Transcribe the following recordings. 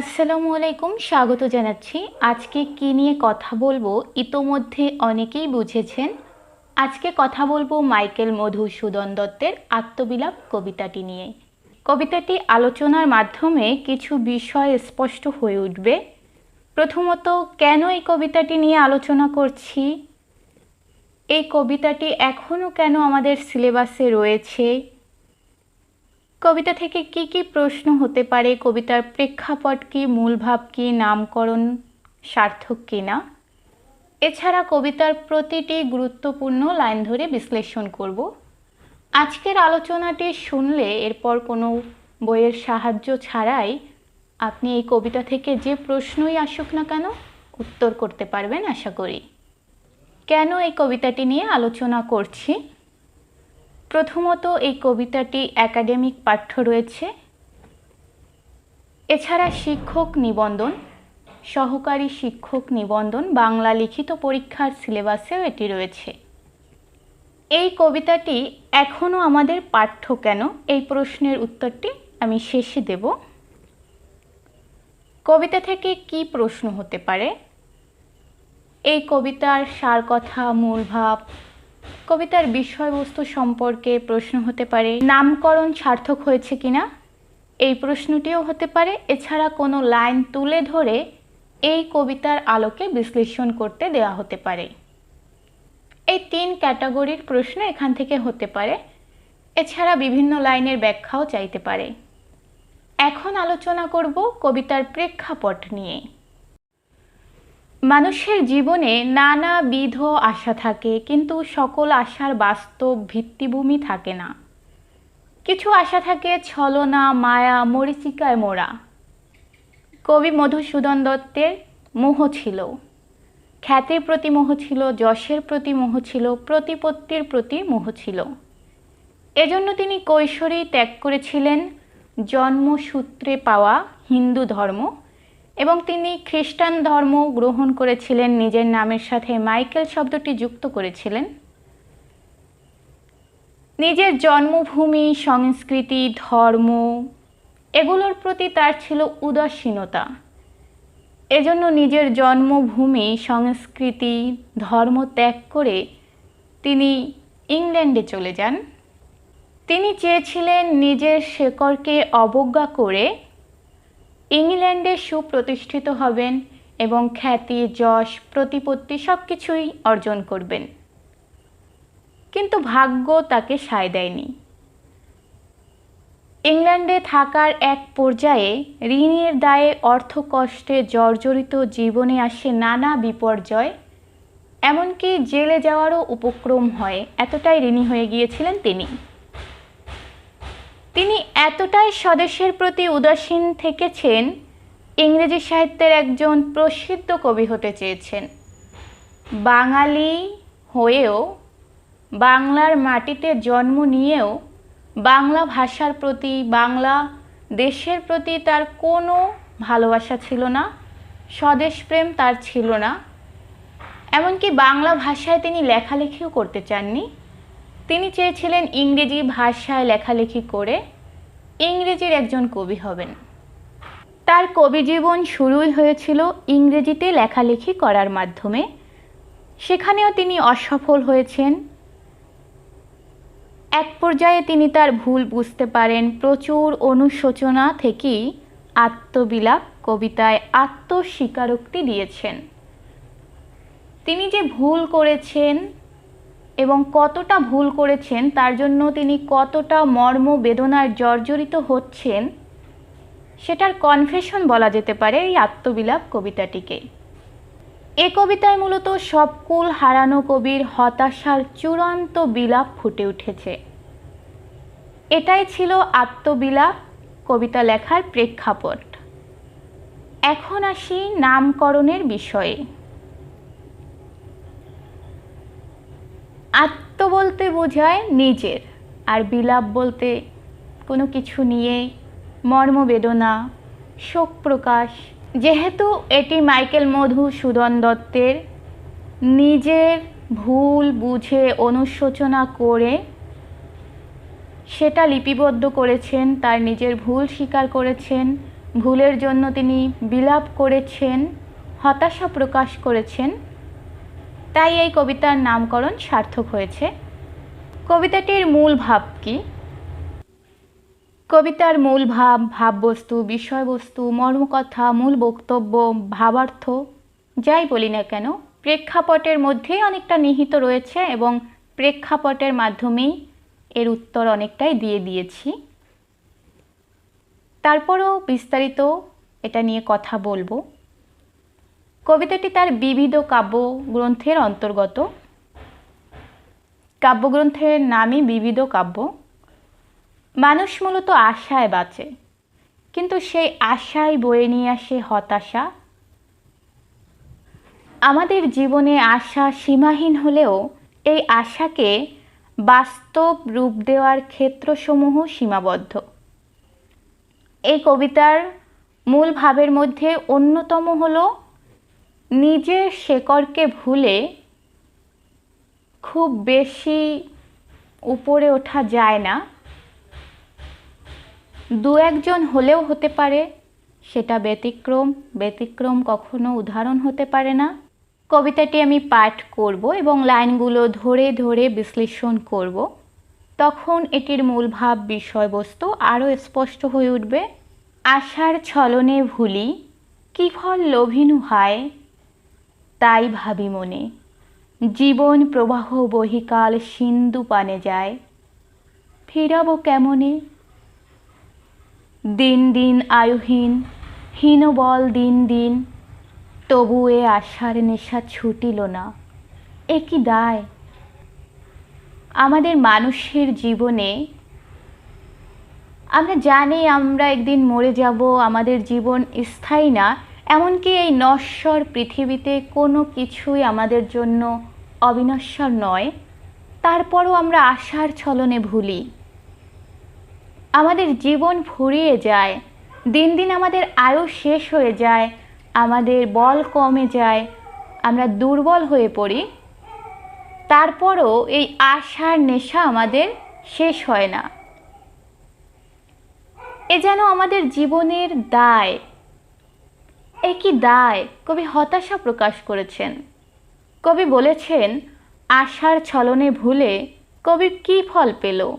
আসসালামু আলাইকুম, স্বাগত জানাচ্ছি। আজকে কি নিয়ে কথা বলব ইতোমধ্যে অনেকেই বুঝেছেন। আজকে কথা বলব মাইকেল মধুসূদন দত্তের আত্মবিলাপ কবিতাটি নিয়ে। কবিতাটি আলোচনার মাধ্যমে কিছু বিষয় স্পষ্ট হয়ে উঠবে। প্রথমত, কেন এই কবিতাটি নিয়ে আলোচনা করছি? এই কবিতাটি এখনও কেন আমাদের সিলেবাসে রয়েছে? কবিতা থেকে কি কি প্রশ্ন হতে পারে? কবিতার প্রেক্ষাপট কি? মূল ভাব কি? নামকরণ সার্থক কি না? এছাড়া কবিতার প্রতিটি গুরুত্বপূর্ণ লাইন ধরে বিশ্লেষণ করব। আজকের আলোচনাটি শুনলে এরপর কোনো বইয়ের সাহায্য ছাড়াই আপনি এই কবিতা থেকে যে প্রশ্নই আসুক না কেন, উত্তর করতে পারবেন আশা করি। কেন এই কবিতাটি নিয়ে আলোচনা করছি? প্রথমত এই কবিতাটি একাডেমিক পাঠ্য রয়েছে। এছাড়া শিক্ষক নিবন্ধন, সহকারী শিক্ষক নিবন্ধন, বাংলা লিখিত পরীক্ষার সিলেবাসেও এটি রয়েছে। এই কবিতাটি এখনও আমাদের পাঠ্য কেন? এই প্রশ্নের উত্তরটি আমি শেষে দেব। কবিতা থেকে কি প্রশ্ন হতে পারে? এই কবিতার সার কথা মূল ভাব কবিতার বিষয়বস্তু সম্পর্কে প্রশ্ন হতে পারে, নামকরণ সার্থক হয়েছে কিনা? এই প্রশ্নটিও হতে পারে, এছাড়া কোনো লাইন তুলে ধরে এই কবিতার আলোকে বিশ্লেষণ করতে দেওয়া হতে পারে। এই তিন ক্যাটাগরির প্রশ্ন এখান থেকে হতে পারে, এছাড়া বিভিন্ন লাইনের ব্যাখ্যাও চাইতে পারে। এখন আলোচনা করব কবিতার প্রেক্ষাপট নিয়ে। মানুষের জীবনে নানাবিধ আশা থাকে, কিন্তু সকল আশার বাস্তব ভিত্তিভূমি থাকে না। কিছু আশা থাকে ছলনা, মায়া, মরিচিকায় মোড়া। কবি মধুসূদন দত্তের মোহ ছিল। খ্যাতির প্রতি মোহ ছিল, যশের প্রতি মোহ ছিল, প্রতিপত্তির প্রতি মোহ ছিল। এজন্য তিনি কৈশোরেই ত্যাগ করেছিলেন, জন্মসূত্রে পাওয়া হিন্দু ধর্ম এবং তিনি খ্রিস্টান ধর্ম গ্রহণ করেছিলেন, নিজের নামের সাথে মাইকেল শব্দটি যুক্ত করেছিলেন। নিজের জন্মভূমি, সংস্কৃতি, ধর্ম, এগুলোর প্রতি তার ছিল উদাসীনতা। এজন্য নিজের জন্মভূমি, সংস্কৃতি, ধর্ম ত্যাগ করে তিনি ইংল্যান্ডে চলে যান। তিনি চেয়েছিলেন নিজের শেকড়কে অবজ্ঞা করে ইংল্যান্ডে সুপ্রতিষ্ঠিত হবেন এবং খ্যাতি, যশ, প্রতিপত্তি সব কিছুই অর্জন করবেন। কিন্তু ভাগ্য তাকে সায় দেয়নি। ইংল্যান্ডে থাকার এক পর্যায়ে ঋণের দায়ে অর্থকষ্টে জর্জরিত জীবনে আসে নানা বিপর্যয়, এমনকি জেলে যাওয়ারও উপক্রম হয়, এতটাই ঋণী হয়ে গিয়েছিলেন তিনি। তিনি এতটাই স্বদেশের প্রতি উদাসীন থেকেছেন, ইংরেজি সাহিত্যের একজন প্রসিদ্ধ কবি হতে চেয়েছেন। বাঙালি হয়েও, বাংলার মাটিতে জন্ম নিয়েও, বাংলা ভাষার প্রতি, বাংলা দেশের প্রতি তার কোনো ভালোবাসা ছিল না স্বদেশপ্রেম তার ছিল না। এমনকি বাংলা ভাষায় তিনি লেখালেখিও করতে চাননি। তিনি চেয়েছিলেন ইংরেজি ভাষায় লেখালেখি করে ইংরেজির একজন কবি হবেন। তার কবি জীবন শুরুই হয়েছিল ইংরেজিতে লেখালেখি করার মাধ্যমে। সেখানেও তিনি অসফল হয়েছেন। এক পর্যায়ে তিনি তার ভুল বুঝতে পারেন। প্রচুর অনুশোচনা থেকেই আত্মবিলাপ কবিতায় আত্মস্বীকারোক্তি দিয়েছেন। তিনি যে ভুল করেছেন এবং কতটা ভুল করেছেন, তার জন্য তিনি কতটা মর্ম বেদনার জর্জরিত হচ্ছেন, সেটার কনফেশন বলা যেতে পারে এই আত্মবিলাপ কবিতাটিকে। এ কবিতায় মূলত সবকুল হারানো কবির হতাশার চূড়ান্ত বিলাপ ফুটে উঠেছে। এটাই ছিল আত্মবিলাপ কবিতা লেখার প্রেক্ষাপট। এখন আসি নামকরণের বিষয়ে। আত্ম বলতে বোঝায় নিজের, আর বিলাপ বলতে কোনো কিছু নিয়ে মর্মবেদনা শোক প্রকাশ। যেহেতু এটি মাইকেল মধুসূদন দত্তের নিজের ভুল বুঝে অনুশোচনা করে সেটা লিপিবদ্ধ করেছেন, তার নিজের ভুল স্বীকার করেছেন, ভুলের জন্য তিনি বিলাপ করেছেন, হতাশা প্রকাশ করেছেন। তাই এই কবিতার নামকরণ সার্থক হয়েছে। কবিতাটির মূল ভাব কি? কবিতার মূল ভাব, ভাববস্তু, বিষয়বস্তু, মর্মকথা, মূল বক্তব্য, ভাবার্থ, যাই বলি না কেন, প্রেক্ষাপটের মধ্যেই অনেকটা নিহিত রয়েছে এবং প্রেক্ষাপটের মাধ্যমেই এর উত্তর অনেকটাই দিয়ে দিয়েছি। তারপরও বিস্তারিত এটা নিয়ে কথা বলব। কবিতাটি তার বিবিধ কাব্য গ্রন্থের অন্তর্গত। কাব্যগ্রন্থের নামই বিবিধ কাব্য। মানুষ মূলত আশায় বাঁচে, কিন্তু সেই আশায় বয়ে নিয়ে আসে হতাশা। আমাদের জীবনে আশা সীমাহীন হলেও এই আশাকে বাস্তব রূপ দেওয়ার ক্ষেত্রসমূহ সীমাবদ্ধ। এই কবিতার মূল ভাবের মধ্যে অন্যতম হল নিজের শেকড়কে ভুলে খুব বেশি উপরে ওঠা যায় না। দু একজন হলেও হতে পারে, সেটা ব্যতিক্রম। ব্যতিক্রম কখনো উদাহরণ হতে পারে না। কবিতাটি আমি পাঠ করব এবং লাইনগুলো ধরে ধরে বিশ্লেষণ করব। তখন এটির মূল ভাব, বিষয়বস্তু আরও স্পষ্ট হয়ে উঠবে। আশার ছলনে ভুলি কি ফল লোভিনু হায় তাই ভাবি মনে, জীবন প্রবাহ বহিকাল সিন্ধু পানে যায়, ফিরাবো কেমনে? দিন দিন আয়ুহীন হীনবল দিন দিন, তবু এ আশার নেশা ছুটিল না, এ কি দায়? আমাদের মানুষের জীবনে, আমরা জানি আমরা একদিন মরে যাব, আমাদের জীবন স্থায়ী না এমনকি এই নশ্বর পৃথিবীতে কোনো কিছুই আমাদের জন্য অবিনশ্বর নয়, তারপরও আমরা আশার ছলনে ভুলি। আমাদের জীবন ফুরিয়ে যায়, দিন দিন আমাদের আয়ু শেষ হয়ে যায়, আমাদের বল কমে যায়, আমরা দুর্বল হয়ে পড়ি। তারপরও এই আশার নেশা আমাদের শেষ হয় না। এ যেন আমাদের জীবনের দায় এ কি দায়? কবি হতাশা প্রকাশ করেছেন। কবি বলেছেন, আশার ছলনে ভুলে কবি কি ফল পেল?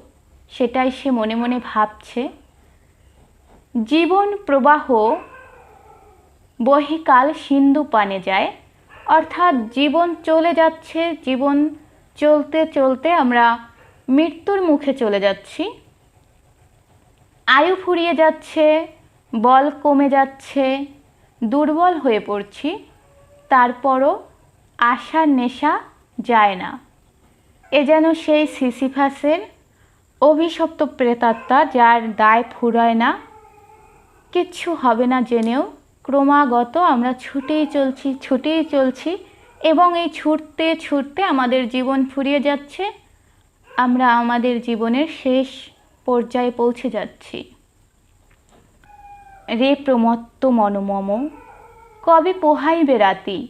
সেটাই সে মনে মনে ভাবছে। জীবন প্রবাহ বহিকাল সিন্ধু পানে যায়। অর্থাৎ জীবন চলে যাচ্ছে, জীবন চলতে চলতে আমরা মৃত্যুর মুখে চলে যাচ্ছি। আয়ু ফুরিয়ে যাচ্ছে, বল কমে যাচ্ছে দুর্বল হয়ে পড়ছি, তারপরও আশার নেশা যায় না। এ যেন সেই সিসিফাসের অভিশপ্ত প্রেতাত্মা যার দায় ফুরায় না। কিচ্ছু হবে না জেনেও ক্রমাগত আমরা ছুটেই চলছি ছুটেই চলছি এবং এই ছুটতে ছুটতে আমাদের জীবন ফুরিয়ে যাচ্ছে। আমরা আমাদের জীবনের শেষ পর্যায়ে পৌঁছে যাচ্ছি। রে প্রমত্ত মনমম, কবে পোহাইবে রাতি?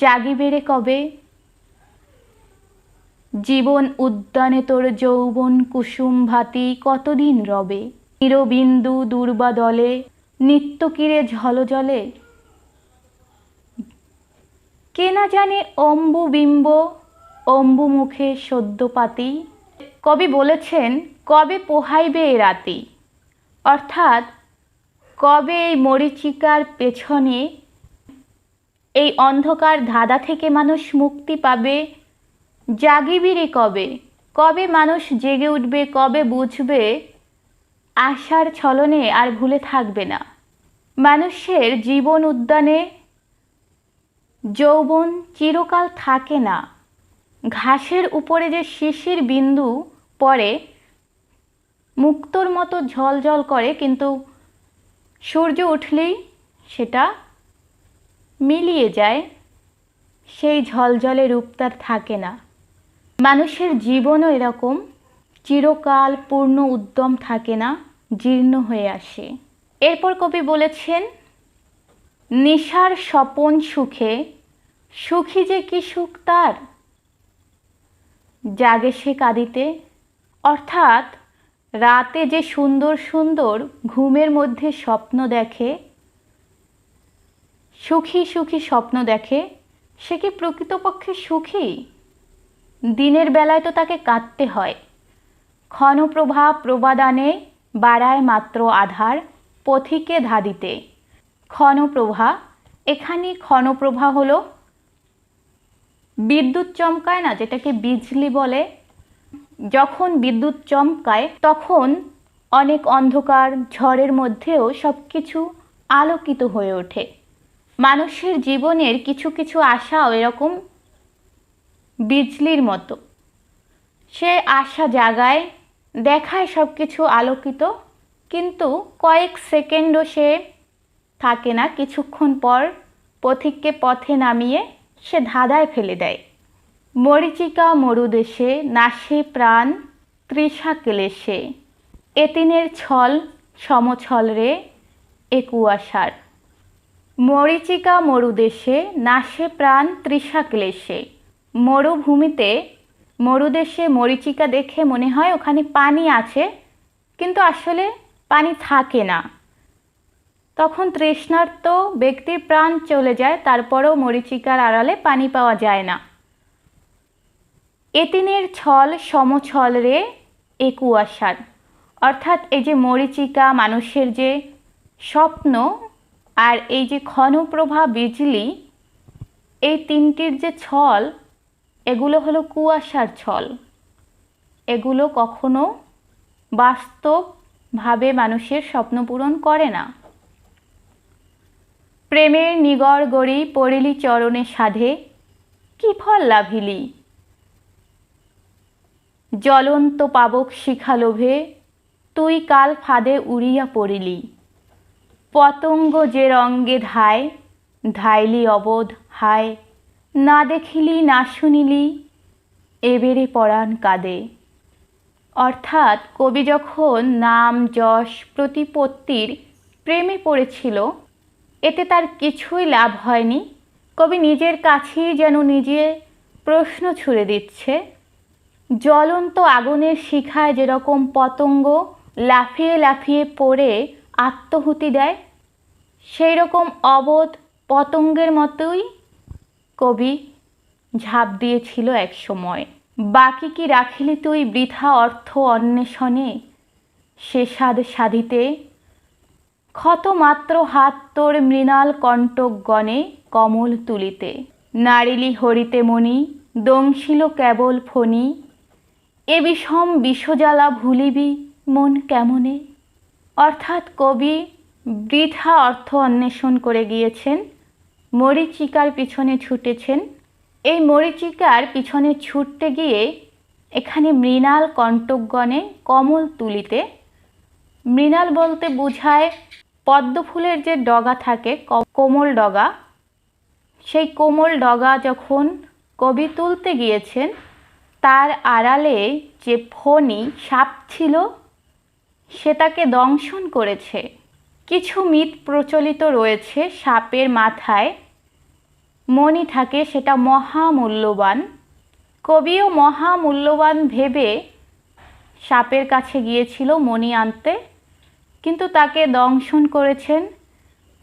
জাগিবে রে কবে? জীবন উদ্যানে তোর যৌবন কুসুম ভাতি কতদিন রবে? নিরবিন্দু দুর্বা দলে নিত্যকিরে ঝলজলে? কে না জানে অম্বু বিম্ব, অম্বু মুখে সদ্যপাতি কবি বলেছেন, কবে পোহাইবে এ রাতি? অর্থাৎ কবে এই মরিচিকার পেছনে এই অন্ধকার ধাঁধা থেকে মানুষ মুক্তি পাবে? জাগিবিরে কবে? কবে মানুষ জেগে উঠবে? কবে বুঝবে? আশার ছলনে আর ভুলে থাকবে না। মানুষের জীবন উদ্যানে যৌবন চিরকাল থাকে না। ঘাসের উপরে যে শিশির বিন্দু পড়ে, মুক্তোর মতো ঝলঝল করে, কিন্তু সূর্য উঠলেই সেটা মিলিয়ে যায়। সেই ঝলঝলে রূপ তার থাকে না। মানুষের জীবনও এরকম, চিরকাল পূর্ণ উদ্যম থাকে না, জীর্ণ হয়ে আসে। এরপর কবি বলেছেন, নিশার স্বপন সুখে, সুখী যে কি সুখ তার? জাগে সে কাঁদিতে। অর্থাৎ রাতে যে সুন্দর সুন্দর ঘুমের মধ্যে স্বপ্ন দেখে, সুখী সুখী স্বপ্ন দেখে, সে কি প্রকৃতপক্ষে সুখী? দিনের বেলায় তো তাকে কাঁদতে হয়। ক্ষণপ্রভা প্রবাদানে বাড়ায় মাত্র আধার পথিকে ধাদিতে ক্ষণপ্রভা, এখানে ক্ষণপ্রভা হলো বিদ্যুৎ চমকায় না, যেটাকে বিজলি বলে? যখন বিদ্যুৎ চমকায়, তখন অনেক অন্ধকার, ঝড়ের মধ্যেও সব কিছু আলোকিত হয়ে ওঠে। মানুষের জীবনের কিছু কিছু আশাও এরকম বিজলির মতো। সে আশা জাগায়, দেখায় সব কিছু আলোকিত, কিন্তু কয়েক সেকেন্ডও সে থাকে না। কিছুক্ষণ পর পথিককে পথে নামিয়ে সে ধাঁধায় ফেলে দেয়। মরিচিকা মরুদেশে নাশে প্রাণ, তৃষা কেলেশে। এতিনের ছল, সমছল রে একুয়াশার মরিচিকা মরুদেশে নাশে প্রাণ, তৃষা ক্লেশে। মরুভূমিতে, মরুদেশে মরিচিকা দেখে মনে হয় ওখানে পানি আছে, কিন্তু আসলে পানি থাকে না। তখন তৃষ্ণার্ত ব্যক্তির প্রাণ চলে যায়, তারপরেও মরিচিকার আড়ালে পানি পাওয়া যায় না। এতিনের ছল সমছল রে একুয়াশার। অর্থাৎ এই যে মরিচিকা, মানুষের যে স্বপ্ন আর এই যে ক্ষণপ্রভা বিজলি, এই তিনটির যে ছল, এগুলো হলো কুয়াশার ছল। এগুলো কখনো বাস্তবভাবে মানুষের স্বপ্ন পূরণ করে না। প্রেমের নিগড় গড়ি পড়িলি চরণে সাধে, কি ফল লাভিলি? জ্বলন্ত পাবক শিখালোভে তুই কাল ফাঁদে উড়িয়া পড়িলি। পতঙ্গ যে রঙ্গে ধায়, ধাইলি অবোধ হায়। না দেখিলি, না শুনিলি, এবেরে পরাণ কাঁদে। অর্থাৎ কবি যখন নাম, যশ, প্রতিপত্তির প্রেমে পড়েছিল, এতে তার কিছুই লাভ হয়নি। কবি নিজের কাছেই যেন নিজে প্রশ্ন ছুড়ে দিচ্ছে। জ্বলন্ত আগুনের শিখায় যেরকম পতঙ্গ লাফিয়ে লাফিয়ে পড়ে আত্মহুতি দেয় সেই রকম অবোধ পতঙ্গের মতোই কবি ঝাঁপ দিয়েছিল এক সময়। বাকি কি রাখিলি তুই বৃথা অর্থ অন্বেষণে? সে স্বাদ সাধিতে ক্ষতমাত্র হাত তোর মৃণাল কণ্টক গণে কমল তুলিতে। নারিলি হরিতে মণি, দংশিল কেবল ফণি এ বিষম বিষজ্বালা ভুলিবি মন কেমনে? অর্থাৎ কবি বৃথা অর্থ অন্বেষণ করে গিয়েছেন, মরিচিকার পিছনে ছুটেছেন। এই মরিচিকার পিছনে ছুটতে গিয়ে এখানে মৃণাল কণ্টকগণে কমল তুলিতে, মৃণাল বলতে বোঝায় পদ্ম ফুলের যে ডগা থাকে কোমল ডগা। সেই কোমল ডগা যখন কবি তুলতে গিয়েছেন তার আড়ালে যে ফণি সাপ ছিল সে তাকে দংশন করেছে। কিছু মিথ প্রচলিত রয়েছে সাপের মাথায়। মণি থাকে সেটা মহামূল্যবান। কবিও মহামূল্যবান ভেবে সাপের কাছে গিয়েছিল মণি আনতে, কিন্তু তাকে দংশন করেছেন।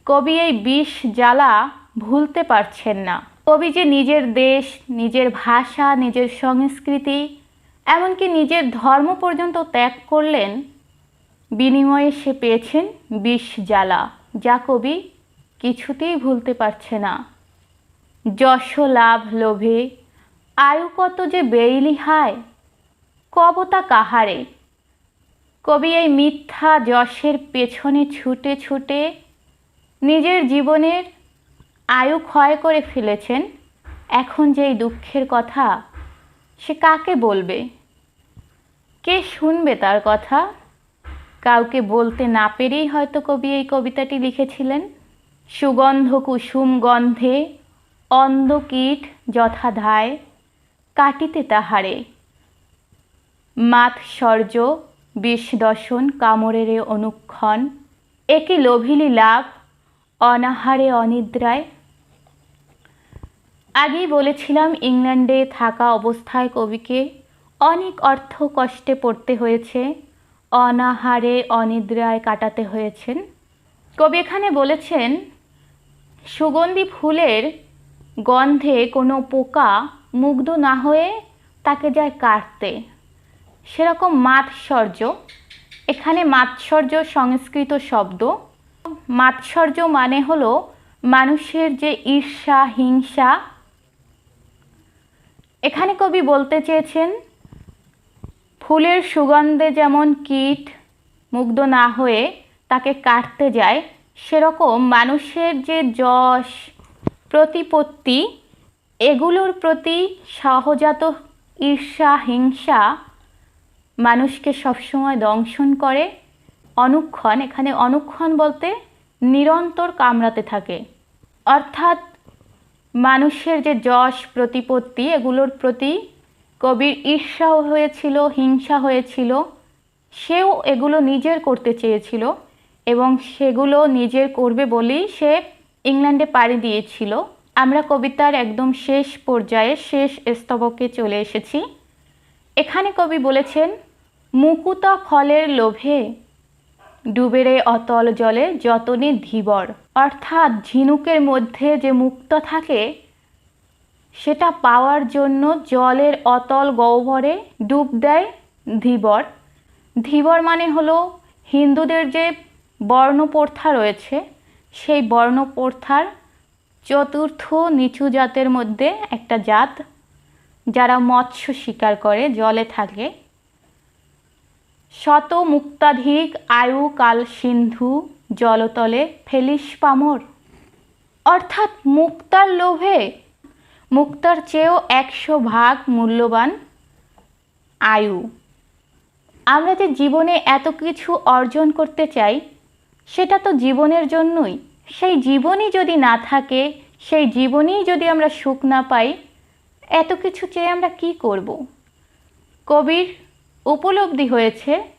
কবি এই বিষ জ্বালা ভুলতে পারছেন না। কবি যে নিজের দেশ, নিজের ভাষা, নিজের সংস্কৃতি, এমনকি নিজের ধর্ম পর্যন্ত ত্যাগ করলেন, বিনিময়ে সে পেয়েছেন বিষ জ্বালা, যা কবি কিছুতেই ভুলতে পারছে না। যশ লাভ লোভে, আয়ু কত যে বেইলি হায়, কবতা কাহারে? কবি এই মিথ্যা যশের পেছনে ছুটে ছুটে নিজের জীবনের আয়ু ক্ষয় করে ফেলেছেন, এখন যে এই দুঃখের কথা, সে কাকে বলবে? কে শুনবে তার কথা? কাউকে বলতে না পেরেই হয়তো কবি এই কবিতাটি লিখেছিলেন। সুগন্ধ কুসুম গন্ধে অন্ধকীট যথাধায়, কাটিতে তাহারে। মাৎসর্য বিষ দশন, কামড়েরে অনুক্ষণ, একে লোভিলি লাভ, অনাহারে অনিদ্রায় আগেই বলেছিলাম, ইংল্যান্ডে থাকা অবস্থায় কবিকে অনেক অর্থ কষ্টে পড়তে হয়েছে, অনাহারে অনিদ্রায় কাটাতে হয়েছেন। কবি এখানে বলেছেন, সুগন্ধি ফুলের গন্ধে কোনো পোকা মুগ্ধ না হয়ে তাকে যায় কাটতে। সেরকম মাৎসর্য, এখানে মাৎসর্য সংস্কৃত শব্দ। মাৎসর্য মানে হলো মানুষের যে ঈর্ষা, হিংসা এখানে কবি বলতে চেয়েছেন, ফুলের সুগন্ধে যেমন কীট মুগ্ধ না হয়ে তাকে কাটতে যায়, সেরকম মানুষের যে যশ, প্রতিপত্তি, এগুলোর প্রতি সহজাত ঈর্ষা, হিংসা মানুষকে সবসময় দংশন করে, অনুক্ষণ, এখানে অনুক্ষণ বলতে নিরন্তর কামড়াতে থাকে। অর্থাৎ মানুষের যে যশ প্রতিপত্তি, এগুলোর প্রতি কবির ঈর্ষাও হয়েছিল, হিংসা হয়েছিল। সেও এগুলো নিজের করতে চেয়েছিল এবং সেগুলো নিজের করবে বলেই সে ইংল্যান্ডে পাড়ি দিয়েছিল। আমরা কবিতার একদম শেষ পর্যায়ে, শেষ স্তবকে চলে এসেছি। এখানে কবি বলেছেন, মুকুতা ফলের লোভে ডুবেরে অতল জলে যতনে ধীবর। অর্থাৎ ঝিনুকের মধ্যে যে মুক্তা থাকে, সেটা পাওয়ার জন্য জলের অতল গহ্বরে ডুব দেয় ধীবর। ধীবর মানে হলো হিন্দুদের যে বর্ণপ্রথা রয়েছে, সেই বর্ণপ্রথার চতুর্থ নিচু জাতের মধ্যে একটা জাত, যারা মৎস্য শিকার করে, জলে থাকে। শত মুক্তাধিক আয়ু কাল সিন্ধু জলতলে ফেলিস পামর। অর্থাৎ মুক্তার লোভে। মুক্তার চেয়েও একশো ভাগ মূল্যবান আয়ু। আমরা যে জীবনে এত কিছু অর্জন করতে চাই, সেটা তো জীবনের জন্যই। সেই জীবনই যদি না থাকে, সেই জীবনেই যদি আমরা সুখ না পাই, এত কিছু চেয়ে আমরা কি করব? কবির উপলব্ধি হয়েছে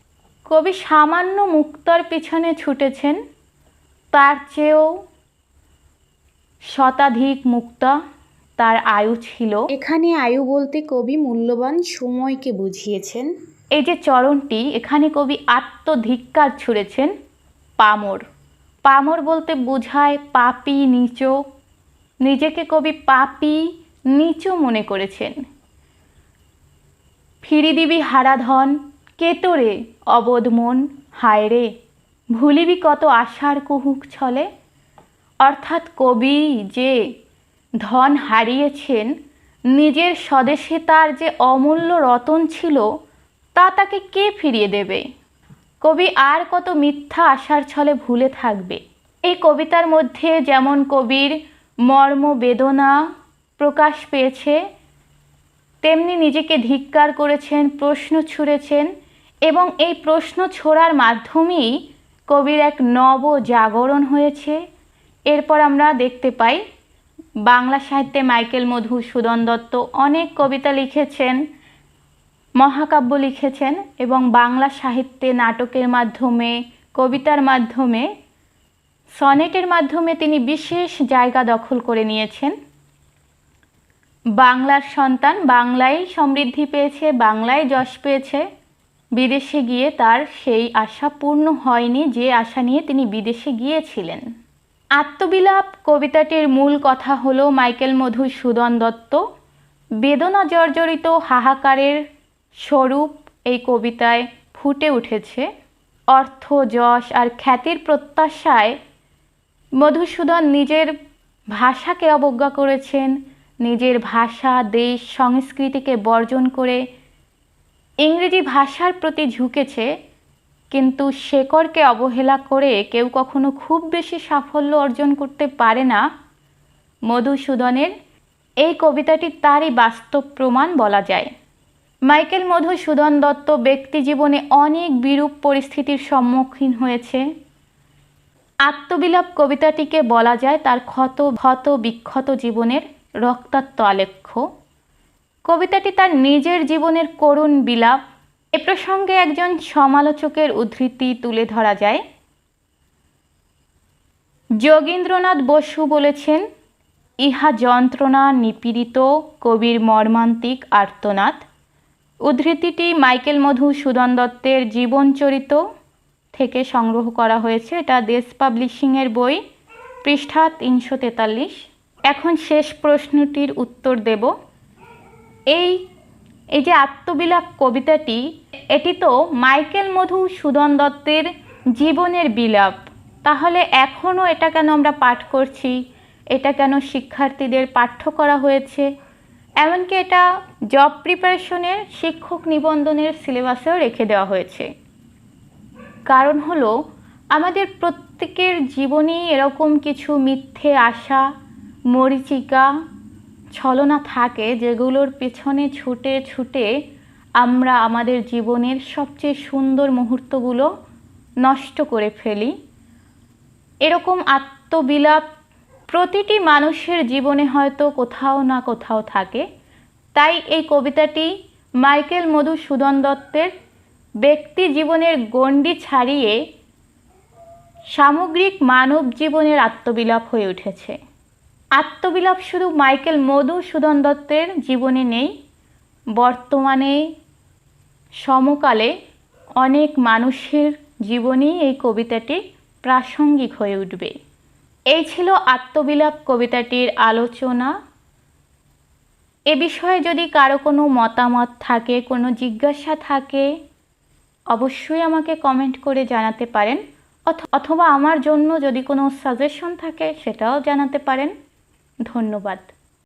কবি সামান্য মুক্তার পিছনে ছুটেছেন তার চেয়েও শতাধিক মুক্তা তার আয়ু ছিল। এখানে আয়ু বলতে কবি মূল্যবান সময়কে বুঝিয়েছেন। এই যে চরণটি এখানে কবি আত্মধিক্কার ছুঁড়েছেন পামর। পামর বলতে বোঝায় পাপি নিচো। নিজেকে কবি পাপি নিচু মনে করেছেন। ফিরি দিবি হারাধন কেতরে অবোধ মন? হায় রে, ভুলিবি কত আশার কুহুক ছলে? অর্থাৎ কবি যে ধন হারিয়েছেন, নিজের স্বদেশে তার যে অমূল্য রতন ছিল, তা তাকে কে ফিরিয়ে দেবে? কবি আর কত মিথ্যা আশার ছলে ভুলে থাকবে? এই কবিতার মধ্যে যেমন কবির মর্ম বেদনা প্রকাশ পেয়েছে, তেমনি নিজেকে ধিক্কার করেছেন, প্রশ্ন ছুঁড়েছেন এবং এই প্রশ্ন ছোড়ার মাধ্যমেই কবির এক নব জাগরণ হয়েছে। এরপর আমরা দেখতে পাই, বাংলা সাহিত্যে মাইকেল মধুসূদন দত্ত অনেক কবিতা লিখেছেন, মহাকাব্য লিখেছেন এবং বাংলা সাহিত্যে নাটকের মাধ্যমে, কবিতার মাধ্যমে, সনেটের মাধ্যমে তিনি বিশেষ জায়গা দখল করে নিয়েছেন। বাংলার সন্তান বাংলায় সমৃদ্ধি পেয়েছে, বাংলায় যশ পেয়েছে। বিদেশে গিয়ে তার সেই আশা পূর্ণ হয়নি যে আশা নিয়ে তিনি বিদেশে গিয়েছিলেন। আত্মবিলাপ কবিতাটির মূল কথা হল মাইকেল মধুসূদন দত্ত। বেদনা জর্জরিত হাহাকারের স্বরূপ এই কবিতায় ফুটে উঠেছে। অর্থ, যশ আর খ্যাতির প্রত্যাশায় মধুসূদন নিজের ভাষাকে অবজ্ঞা করেছেন, নিজের ভাষা, দেশ, সংস্কৃতিকে বর্জন করে ইংরেজি ভাষার প্রতি ঝুঁকেছে, কিন্তু শেকড়কে অবহেলা করে কেউ কখনো খুব বেশি সাফল্য অর্জন করতে পারে না। মধুসূদনের এই কবিতাটি তারই বাস্তব প্রমাণ বলা যায়। মাইকেল মধুসূদন দত্ত ব্যক্তি জীবনে অনেক বিরূপ পরিস্থিতির সম্মুখীন হয়েছে। আত্মবিলাপ কবিতাটিকে বলা যায় তার ক্ষত ক্ষত বিক্ষত জীবনের রক্তাক্ত আলেখ্য। কবিতাটি তার নিজের জীবনের করুণ বিলাপ। এ প্রসঙ্গে একজন সমালোচকের উদ্ধৃতি তুলে ধরা যায়। যোগীন্দ্রনাথ বসু বলেছেন, ইহা যন্ত্রণা নিপীড়িত কবির মর্মান্তিক আর্তনাদ। উদ্ধৃতিটি মাইকেল মধু সুদন দত্তের জীবনচরিত থেকে সংগ্রহ করা হয়েছে। এটা দেশ পাবলিশিংয়ের বই, পৃষ্ঠা তিনশো তেতাল্লিশ। এখন শেষ প্রশ্নটির উত্তর দেব। এই এই যে আত্মবিলাপ কবিতাটি, এটি তো মাইকেল মধু সুদন দত্তের জীবনের বিলাপ। তাহলে এখনও এটা কেন আমরা পাঠ করছি? এটা কেন শিক্ষার্থীদের পাঠ্য করা হয়েছে? এমনকি এটা জব প্রিপারেশনের শিক্ষক নিবন্ধনের সিলেবাসেও রেখে দেওয়া হয়েছে। কারণ হলো, আমাদের প্রত্যেকের জীবনেই এরকম কিছু মিথ্যে আশা, মরিচিকা ছলনা থাকে যেগুলোর পেছনে ছুটে ছুটে আমরা আমাদের জীবনের সবচেয়ে সুন্দর মুহূর্তগুলো নষ্ট করে ফেলি। এরকম আত্মবিলাপ প্রতিটি মানুষের জীবনে হয়তো কোথাও না কোথাও থাকে। তাই এই কবিতাটি মাইকেল মধুসূদন দত্তের ব্যক্তি জীবনের গণ্ডি ছাড়িয়ে সামগ্রিক মানব জীবনের আত্মবিলাপ হয়ে উঠেছে। আত্মবিলাপ শুধু মাইকেল মধুসূদন দত্তের জীবনে নেই। বর্তমানে সমকালে অনেক মানুষের জীবনেই এই কবিতাটি প্রাসঙ্গিক হয়ে উঠবে। এই ছিল আত্মবিলাপ কবিতাটির আলোচনা। এ বিষয়ে যদি কারও কোনো মতামত থাকে, কোনো জিজ্ঞাসা থাকে, অবশ্যই আমাকে কমেন্ট করে জানাতে পারেন। অথবা আমার জন্য যদি কোনো সাজেশন থাকে, সেটাও জানাতে পারেন। ধন্যবাদ।